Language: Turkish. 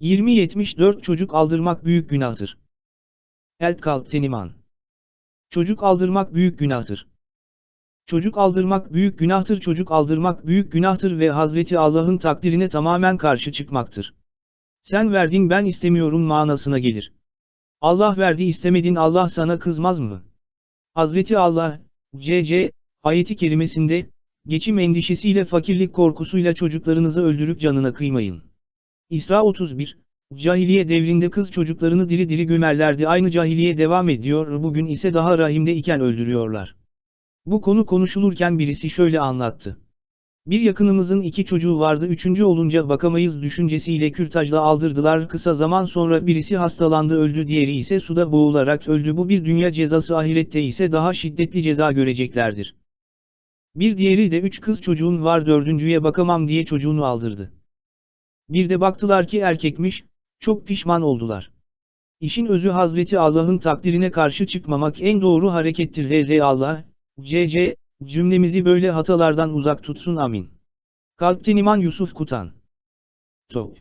20-74 Çocuk aldırmak büyük günahtır. Elp kalpten iman. Çocuk aldırmak büyük günahtır. Çocuk aldırmak büyük günahtır çocuk aldırmak büyük günahtır ve Hazreti Allah'ın takdirine tamamen karşı çıkmaktır. Sen verdin ben istemiyorum manasına gelir. Allah verdi istemedin Allah sana kızmaz mı? Hazreti Allah, C.C. ayeti kerimesinde, geçim endişesiyle fakirlik korkusuyla çocuklarınızı öldürüp canına kıymayın. İsra 31, Cahiliye devrinde kız çocuklarını diri diri gömerlerdi aynı cahiliye devam ediyor bugün ise daha rahimde iken öldürüyorlar. Bu konu konuşulurken birisi şöyle anlattı. Bir yakınımızın iki çocuğu vardı üçüncü olunca bakamayız düşüncesiyle kürtajla aldırdılar kısa zaman sonra birisi hastalandı öldü diğeri ise suda boğularak öldü bu bir dünya cezası ahirette ise daha şiddetli ceza göreceklerdir. Bir diğeri de üç kız çocuğun var dördüncüye bakamam diye çocuğunu aldırdı. Bir de baktılar ki erkekmiş, çok pişman oldular. İşin özü Hazreti Allah'ın takdirine karşı çıkmamak en doğru harekettir Hz. Allah, C.C. cümlemizi böyle hatalardan uzak tutsun amin. Kalpten iman Yusuf Kutan. Top.